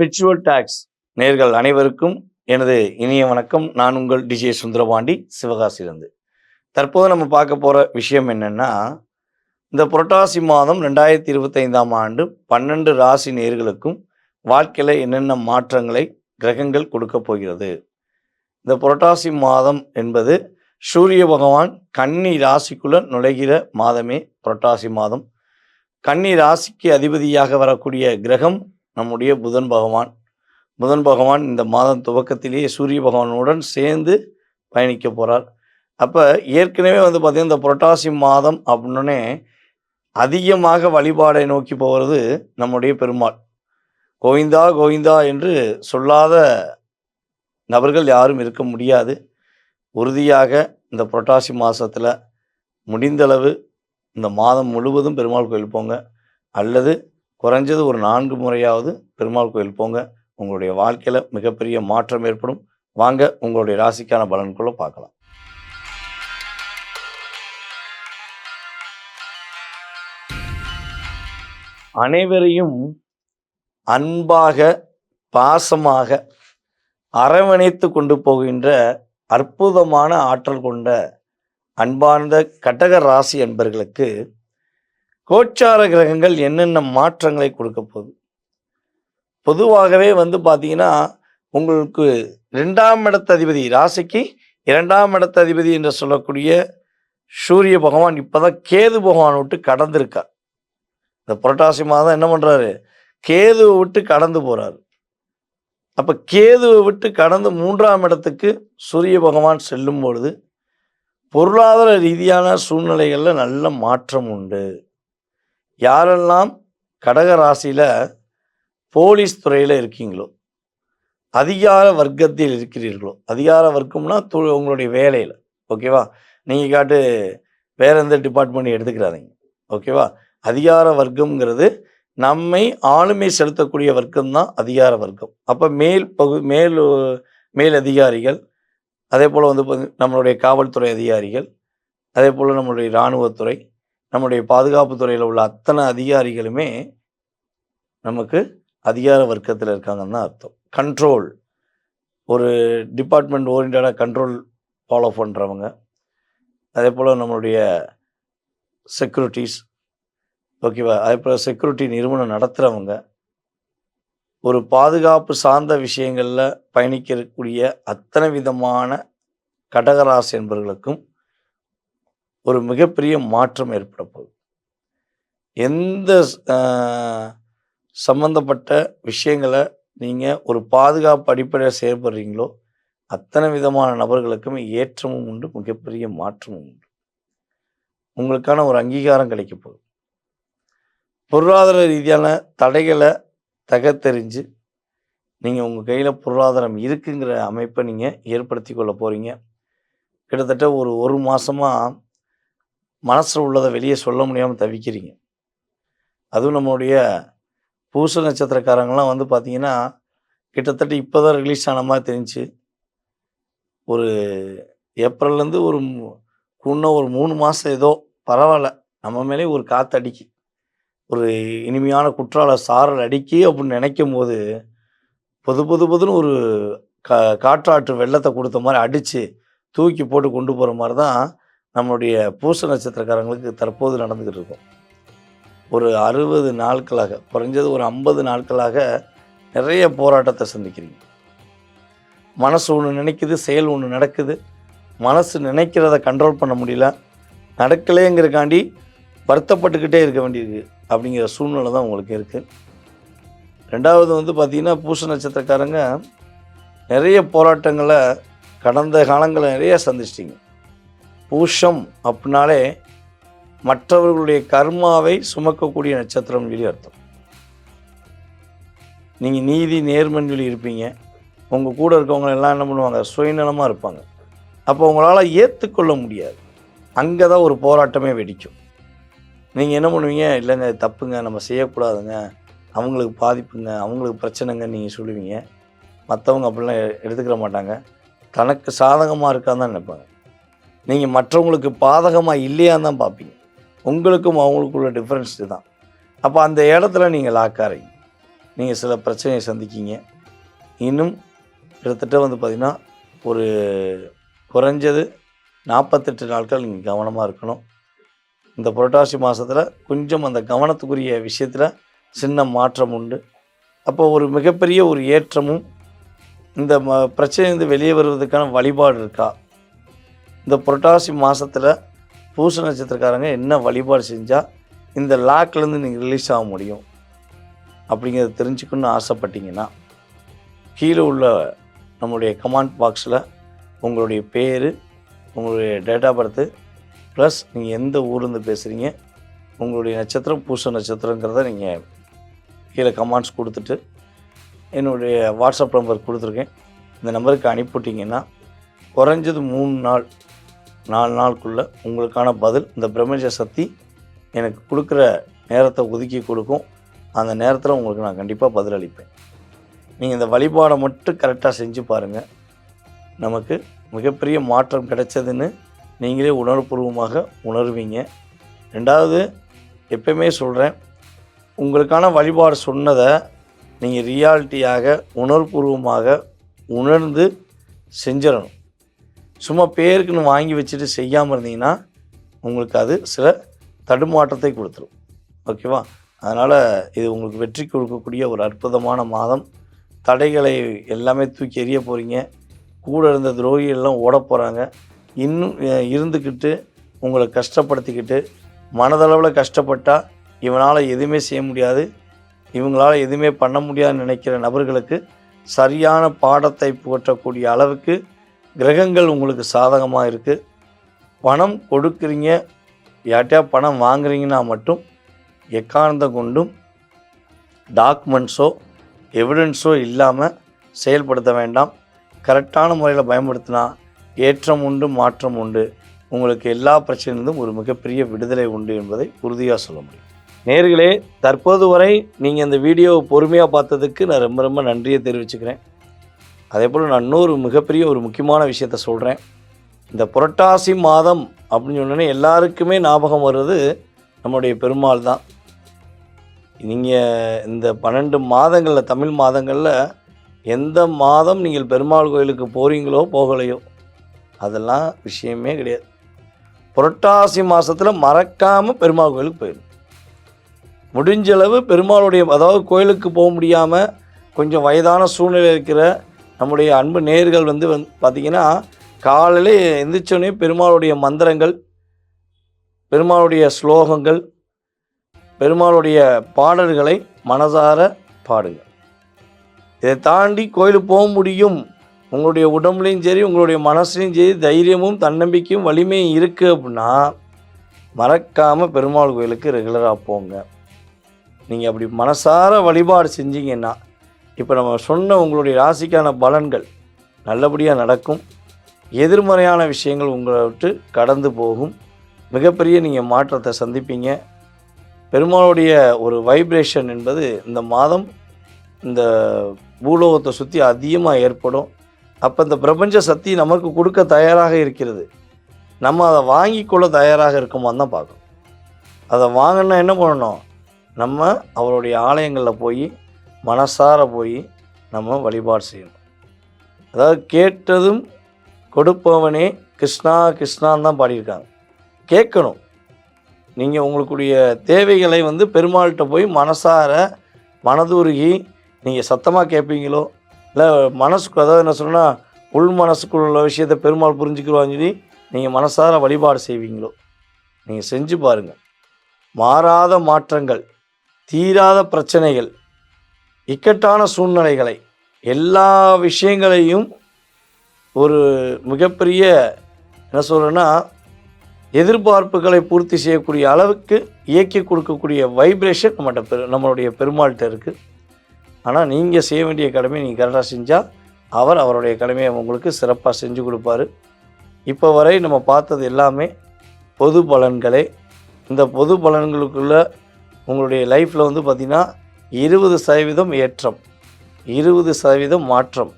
Spiritual tax நேர்கள் அனைவருக்கும் எனது இனிய வணக்கம். நான் உங்கள் டிஜே சுந்தரபாண்டி சிவகாசிலிருந்து தற்போது நம்ம பார்க்க போகிற விஷயம் என்னென்னா இந்த புரட்டாசி மாதம் ரெண்டாயிரத்தி இருபத்தைந்தாம் ஆண்டு பன்னெண்டு ராசி நேர்களுக்கும் வாழ்க்கையில் என்னென்ன மாற்றங்களை கிரகங்கள் கொடுக்க போகிறது? இந்த புரட்டாசி மாதம் என்பது சூரிய பகவான் கன்னி ராசிக்குள்ள நுழைகிற மாதமே புரட்டாசி மாதம். கன்னி ராசிக்கு அதிபதியாக வரக்கூடிய கிரகம் நம்முடைய புதன் பகவான். புதன் பகவான் இந்த மாதம் துவக்கத்திலேயே சூரிய பகவானுடன் சேர்ந்து பயணிக்க போகிறார் அப்போ ஏற்கனவே வந்து பார்த்திங்கன்னா இந்த புரட்டாசி மாதம் அப்படின்னே அதிகமாக வழிபாடை நோக்கி போகிறது நம்முடைய பெருமாள். கோவிந்தா கோவிந்தா என்று சொல்லாத நபர்கள் யாரும் இருக்க முடியாது. உறுதியாக இந்த புரட்டாசி மாதத்தில் முடிந்தளவு இந்த மாதம் முழுவதும் பெருமாள் கோயில் போங்க. அல்லது குறைஞ்சது ஒரு நான்கு முறையாவது பெருமாள் கோயில் போங்க. உங்களுடைய வாழ்க்கையில் மிகப்பெரிய மாற்றம் ஏற்படும். வாங்க உங்களுடைய ராசிக்கான பலன்குள்ள பார்க்கலாம். அனைவரையும் அன்பாக பாசமாக அரவணைத்து கொண்டு போகின்ற அற்புதமான ஆற்றல் கொண்ட அன்பார்ந்த கடக ராசி அன்பர்களுக்கு கோச்சார கிரகங்கள் என்னென்ன மாற்றங்களை கொடுக்க போகுது? பொதுவாகவே வந்து பார்த்தீங்கன்னா உங்களுக்கு ரெண்டாம் இடத்த அதிபதி ராசிக்கு இரண்டாம் இடத்த அதிபதி என்று சொல்லக்கூடிய சூரிய பகவான் இப்போதான் கேது பகவான் விட்டு கடந்திருக்கார். இந்த புரட்டாசி மாதம் என்ன பண்ணுறாரு கேதுவை விட்டு கடந்து போகிறார் அப்போ கேதுவை விட்டு கடந்து மூன்றாம் இடத்துக்கு சூரிய பகவான் செல்லும் பொழுது பொருளாதார ரீதியான சூழ்நிலைகளில் நல்ல மாற்றம் உண்டு. யாரெல்லாம் கடக ராசியில் போலீஸ் துறையில் இருக்கீங்களோ அதிகார வர்க்கத்தில் இருக்கிறீர்களோ அதிகார வர்க்கம்னா து உங்களுடைய வேலையில் ஓகேவா? நீங்கள் காட்டு வேற எந்த டிபார்ட்மெண்ட் எடுத்துக்கிறாதீங்க ஓகேவா? அதிகார வர்க்கம்ங்கிறது நம்மை ஆளுமை செலுத்தக்கூடிய வர்க்கம் தான் அதிகார வர்க்கம். அப்போ மேல் பகு மேல் மேல் அதிகாரிகள் அதே போல் வந்து நம்மளுடைய காவல்துறை அதிகாரிகள் அதே போல் நம்மளுடைய இராணுவத்துறை நம்முடைய பாதுகாப்பு துறையில் உள்ள அத்தனை அதிகாரிகளுமே நமக்கு அதிகார வர்க்கத்தில் இருக்காங்கன்னு தான் அர்த்தம். கண்ட்ரோல் ஒரு டிபார்ட்மெண்ட் ஓரியன்டாக கண்ட்ரோல் ஃபாலோ பண்ணுறவங்க அதே போல் நம்மளுடைய செக்யூரிட்டிஸ் ஓகேவா அதே போல் செக்யூரிட்டி நிறுவனம் நடத்துகிறவங்க ஒரு பாதுகாப்பு சார்ந்த விஷயங்களில் பயணிக்கக்கூடிய அத்தனை விதமான கடகராசி என்பவர்களுக்கும் ஒரு மிகப்பெரிய மாற்றம் ஏற்பட போகுது. எந்த சம்பந்தப்பட்ட விஷயங்களை நீங்கள் ஒரு பாதுகாப்பு அடிப்படையில் செயல்படுறீங்களோ அத்தனை விதமான நபர்களுக்குமே ஏற்றமும் உண்டு மிகப்பெரிய மாற்றமும் உண்டு. உங்களுக்கான ஒரு அங்கீகாரம் கிடைக்க போகுது. பொருளாதார ரீதியான தடைகளை தகத்தெறிஞ்சு நீங்கள் உங்கள் கையில் பொருளாதாரம் இருக்குங்கிற அமைப்பை நீங்கள் ஏற்படுத்தி கொள்ள போகிறீங்க கிட்டத்தட்ட ஒரு ஒரு மாதமாக மனசில் உள்ளதை வெளியே சொல்ல முடியாமல் தவிக்கிறீங்க. அதுவும் நம்மளுடைய பூச நட்சத்திரக்காரங்களாம் வந்து பார்த்தீங்கன்னா கிட்டத்தட்ட இப்போ தான் ரிலீஸ் ஆன மாதிரி தெரிஞ்சு ஒரு ஏப்ரல்லேருந்து ஒரு மு- இன்னும் ஒரு மூணு மாதம் ஏதோ பரவாயில்ல. நம்ம மேலே ஒரு காற்று ஒரு இனிமையான குற்றால சாரல் அடிக்கி அப்படின்னு நினைக்கும் போது பொது பொது பொதுன்னு ஒரு கா காற்றாற்று வெள்ளத்தை கொடுத்த மாதிரி அடித்து தூக்கி போட்டு கொண்டு போகிற மாதிரி தான் நம்மளுடைய பூச நட்சத்திரக்காரங்களுக்கு தற்போது நடந்துக்கிட்டு இருக்கும் ஒரு அறுபது நாட்களாக குறைஞ்சது ஒரு ஐம்பது நாட்களாக நிறைய போராட்டத்தை சந்திக்கிறீங்க. மனசு ஒன்று நினைக்குது செயல் ஒன்று நடக்குது. மனசு நினைக்கிறத கண்ட்ரோல் பண்ண முடியல. நடக்கலேங்கிறக்காண்டி வருத்தப்பட்டுக்கிட்டே இருக்க வேண்டியிருக்கு அப்படிங்கிற சூழ்நிலை தான் உங்களுக்கு இருக்குது ரெண்டாவது வந்து பார்த்திங்கன்னா பூச நட்சத்திரக்காரங்க நிறைய போராட்டங்களை கடந்த காலங்களில் நிறைய சந்திச்சிட்டிங்க. பூஷம் அப்படின்னாலே மற்றவர்களுடைய கர்மாவை சுமக்கக்கூடிய நட்சத்திரம் சொல்லி அர்த்தம். நீங்கள் நீதி நேர்மன் சொல்லி இருப்பீங்க. உங்கள் கூட இருக்கவங்க எல்லாம் என்ன பண்ணுவாங்க? சுயநலமாக இருப்பாங்க. அப்போ உங்களால் ஏற்றுக்கொள்ள முடியாது. அங்கே தான் ஒரு போராட்டமே வெடிக்கும். நீங்கள் என்ன பண்ணுவீங்க? இல்லைங்க தப்புங்க நம்ம செய்யக்கூடாதுங்க. அவங்களுக்கு பாதிப்புங்க அவங்களுக்கு பிரச்சனைங்க நீங்கள் சொல்லுவீங்க. மற்றவங்க அப்படிலாம் எடுத்துக்கிற மாட்டாங்க. தனக்கு சாதகமாக இருக்கான்னு தான் நினைப்பாங்க. நீங்கள் மற்றவங்களுக்கு பாதகமாக இல்லையான்னு தான் பார்ப்பீங்க. உங்களுக்கும் அவங்களுக்குள்ள டிஃப்ரென்ஸ் தான் அப்போ அந்த இடத்துல நீங்கள் லாக்காரீங்க நீங்கள் சில பிரச்சனையை சந்திக்கிங்க. இன்னும் கிட்டத்தட்ட வந்து பார்த்திங்கன்னா ஒரு குறைஞ்சது நாற்பத்தெட்டு நாட்கள் நீங்கள் கவனமாக இருக்கணும். இந்த புரட்டாசி மாதத்தில் கொஞ்சம் அந்த கவனத்துக்குரிய விஷயத்தில் சின்ன மாற்றம் உண்டு. அப்போ ஒரு மிகப்பெரிய ஒரு ஏற்றமும் இந்த ம பிரச்சனையிலிருந்து வெளியே வருவதற்கான வழிபாடு இருக்கா? இந்த புரட்டாசி மாதத்தில் பூச நட்சத்திரக்காரங்க என்ன வழிபாடு செஞ்சால் இந்த லாக்லேருந்து நீங்கள் ரிலீஸ் ஆக முடியும். அப்படிங்கிறத தெரிஞ்சுக்கணும்னு ஆசைப்பட்டீங்கன்னா கீழே உள்ள நம்மளுடைய கமாண்ட் பாக்ஸில் உங்களுடைய பேர் உங்களுடைய டேட் ஆஃப் பர்த்து ப்ளஸ் நீங்கள் எந்த ஊர்லேருந்து பேசுகிறீங்க உங்களுடைய நட்சத்திரம் பூச நட்சத்திரங்கிறத நீங்கள் கீழே கமெண்ட்ஸ் கொடுத்துட்டு என்னுடைய வாட்ஸ்அப் நம்பர் கொடுத்துருக்கேன். இந்த நம்பருக்கு அனுப்பிவிட்டிங்கன்னா குறைஞ்சது மூணு நாள் நாலு நாளுக்குள்ளே உங்களுக்கான பதில் இந்த பிரம்மஞ்ச சக்தி எனக்கு கொடுக்குற நேரத்தை ஒதுக்கி கொடுக்கும். அந்த நேரத்தில் உங்களுக்கு நான் கண்டிப்பாக பதில் அளிப்பேன். நீங்கள் இந்த வழிபாடை மட்டும் கரெக்டாக செஞ்சு பாருங்கள் நமக்கு மிகப்பெரிய மாற்றம் கிடைச்சதுன்னு நீங்களே உணர்வுபூர்வமாக உணர்வீங்க. ரெண்டாவது எப்பயுமே சொல்கிறேன் உங்களுக்கான வழிபாடு சொன்னதை நீங்கள் ரியாலிட்டியாக உணர்வுபூர்வமாக உணர்ந்து செஞ்சிடணும். சும்மா பேருக்குன்னு வாங்கி வச்சுட்டு செய்யாமல் இருந்தீங்கன்னா உங்களுக்கு அது சில தடுமாற்றத்தை கொடுத்துரும். ஓகேவா? அதனால் இது உங்களுக்கு வெற்றி கொடுக்கக்கூடிய ஒரு அற்புதமான மாதம். தடைகளை எல்லாமே தூக்கி எறிய போகிறீங்க கூட இருந்த துரோகிகள்லாம் ஓட போகிறாங்க இன்னும் இருந்துக்கிட்டு உங்களை கஷ்டப்படுத்திக்கிட்டு மனதளவில் கஷ்டப்பட்டால் இவனால் எதுவுமே செய்ய முடியாது. இவங்களால் எதுவுமே பண்ண முடியாதுன்னு நினைக்கிற நபர்களுக்கு சரியான பாடத்தை புகற்றக்கூடிய அளவுக்கு கிரகங்கள் உங்களுக்கு சாதகமாக இருக்குது பணம் கொடுக்குறீங்க. யார்கிட்டயா பணம் வாங்குறீங்கன்னா மட்டும் எக்காரணத்தை கொண்டும் டாக்குமெண்ட்ஸோ எவிடன்ஸோ இல்லாமல் செயல்படுத்த வேண்டாம். கரெக்டான முறையில் பயன்படுத்தினா ஏற்றம் உண்டு மாற்றம் உண்டு. உங்களுக்கு எல்லா பிரச்சனையிலிருந்தும் ஒரு மிகப்பெரிய விடுதலை உண்டு என்பதை உறுதியாக சொல்ல முடியும். நேர்களே தற்போது வரை நீங்கள் இந்த வீடியோவை பொறுமையாக பார்த்ததுக்கு நான் ரொம்ப ரொம்ப நன்றியை தெரிவிச்சுக்கிறேன். அதே போல் நான் இன்னொரு மிகப்பெரிய ஒரு முக்கியமான விஷயத்த சொல்கிறேன் இந்த புரட்டாசி மாதம் அப்படின்னு சொன்னோன்னே எல்லாருக்குமே ஞாபகம் வர்றது நம்முடைய பெருமாள் தான். நீங்கள் இந்த பன்னெண்டு மாதங்களில் தமிழ் மாதங்களில் எந்த மாதம் நீங்கள் பெருமாள் கோயிலுக்கு போகிறீங்களோ போகலையோ அதெல்லாம் விஷயமே கிடையாது. புரட்டாசி மாதத்தில் மறக்காமல் பெருமாள் கோயிலுக்கு போயிடும் முடிஞ்சளவு பெருமாளுடைய அதாவது கோயிலுக்கு போக முடியாமல் கொஞ்சம் வயதான சூழ்நிலை இருக்கிற நம்முடைய அன்பு நேர்கள் வந்து வந் பார்த்திங்கன்னா காலையில் எந்திரிச்சோடனே பெருமாளுடைய மந்திரங்கள் பெருமாளுடைய ஸ்லோகங்கள் பெருமாளுடைய பாடல்களை மனதார பாடுங்க இதை தாண்டி கோயிலுக்கு போக முடியும். உங்களுடைய உடம்புலையும் சரி உங்களுடைய மனசுலையும் சரி தைரியமும் தன்னம்பிக்கையும் வலிமையும் இருக்குது அப்படின்னா மறக்காமல் பெருமாள் கோயிலுக்கு ரெகுலராக போங்க. நீங்கள் அப்படி மனசார வழிபாடு செஞ்சீங்கன்னா இப்போ நம்ம சொன்ன உங்களுடைய ராசிக்கான பலன்கள் நல்லபடியாக நடக்கும். எதிர்மறையான விஷயங்கள் உங்களை விட்டு கடந்து போகும். மிகப்பெரிய நீங்கள் மாற்றத்தை சந்திப்பீங்க. பெருமாளுடைய ஒரு வைப்ரேஷன் என்பது இந்த மாதம் இந்த பூலோகத்தை சுற்றி அதிகமாக ஏற்படும். அப்போ இந்த பிரபஞ்ச சக்தி நமக்கு கொடுக்க தயாராக இருக்கிறது. நம்ம அதை வாங்கிக்கொள்ள தயாராக இருக்கோமான்னு தான் பார்க்கணும். அதை வாங்கினா என்ன பண்ணணும்? நம்ம அவருடைய ஆலயங்களில் போய் மனசார போய் நம்ம வழிபாடு செய்யணும். அதாவது கேட்டதும் கொடுப்பவனே கிருஷ்ணா கிருஷ்ணான்னு தான் பாடியிருக்காங்க. கேட்கணும். நீங்கள் உங்களுக்குடைய தேவைகளை வந்து பெருமாள்கிட்ட போய் மனசார மனதுருகி நீங்கள் சத்தமாக கேட்பீங்களோ? இல்லை மனசுக்கு அதாவது என்ன சொல்லணும்னா உள் மனசுக்குள்ள உள்ள விஷயத்தை பெருமாள் புரிஞ்சுக்கிடுவான்னு சொல்லி நீங்கள் மனசார வழிபாடு செய்வீங்களோ? நீங்கள் செஞ்சு பாருங்கள் மாறாத மாற்றங்கள் தீராத பிரச்சனைகள் இக்கட்டான சூழ்நிலைகளை எல்லா விஷயங்களையும் ஒரு மிகப்பெரிய என்ன சொல்கிறேன்னா எதிர்பார்ப்புகளை பூர்த்தி செய்யக்கூடிய அளவுக்கு இயக்கி கொடுக்கக்கூடிய வைப்ரேஷன் நம்மகிட்ட பெரு நம்மளுடைய பெருமாள்கிட்ட இருக்குது ஆனால் நீங்கள் செய்ய வேண்டிய கடமையை நீங்கள் கரெக்டாக செஞ்சால் அவர் அவருடைய கடமையை உங்களுக்கு சிறப்பாக செஞ்சு கொடுப்பாரு. இப்போ வரை நம்ம பார்த்தது எல்லாமே பொது பலன்களே. இந்த பொது பலன்களுக்குள்ள உங்களுடைய லைஃப்பில் வந்து பார்த்திங்கன்னா இருபது சதவீதம் ஏற்றம் இருபது சதவீதம் மாற்றம்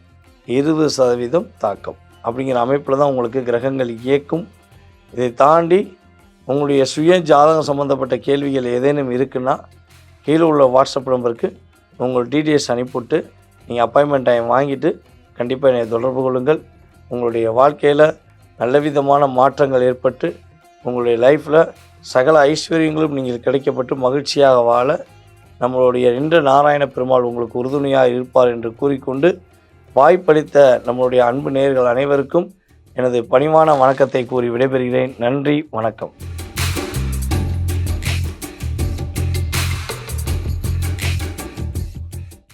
இருபது சதவீதம் தாக்கம். அப்படிங்கிற அமைப்பில் தான் உங்களுக்கு கிரகங்கள் இயக்கும். இதை தாண்டி உங்களுடைய சுய ஜாதகம் சம்மந்தப்பட்ட கேள்விகள் ஏதேனும் இருக்குன்னா கீழே உள்ள வாட்ஸ்அப் நம்பருக்கு உங்கள் டீட்டெயில்ஸ் அனுப்பிவிட்டு நீங்கள் அப்பாயின்மெண்ட் டைம் வாங்கிட்டு கண்டிப்பாக என்னை தொடர்பு கொள்ளுங்கள். உங்களுடைய வாழ்க்கையில் நல்ல விதமான மாற்றங்கள் ஏற்பட்டு உங்களுடைய லைஃப்பில் சகல ஐஸ்வர்யங்களும் நீங்கள் கிடைக்கப்பட்டு மகிழ்ச்சியாக வாழ நம்மளுடைய நின்ற நாராயண பெருமாள் உங்களுக்கு உறுதுணையாக இருப்பார் என்று கூறிக்கொண்டு வாய்ப்பளித்த நம்மளுடைய அன்பு நேயர்கள் அனைவருக்கும் எனது பணிவான வணக்கத்தை கூறி விடைபெறுகிறேன். நன்றி வணக்கம்.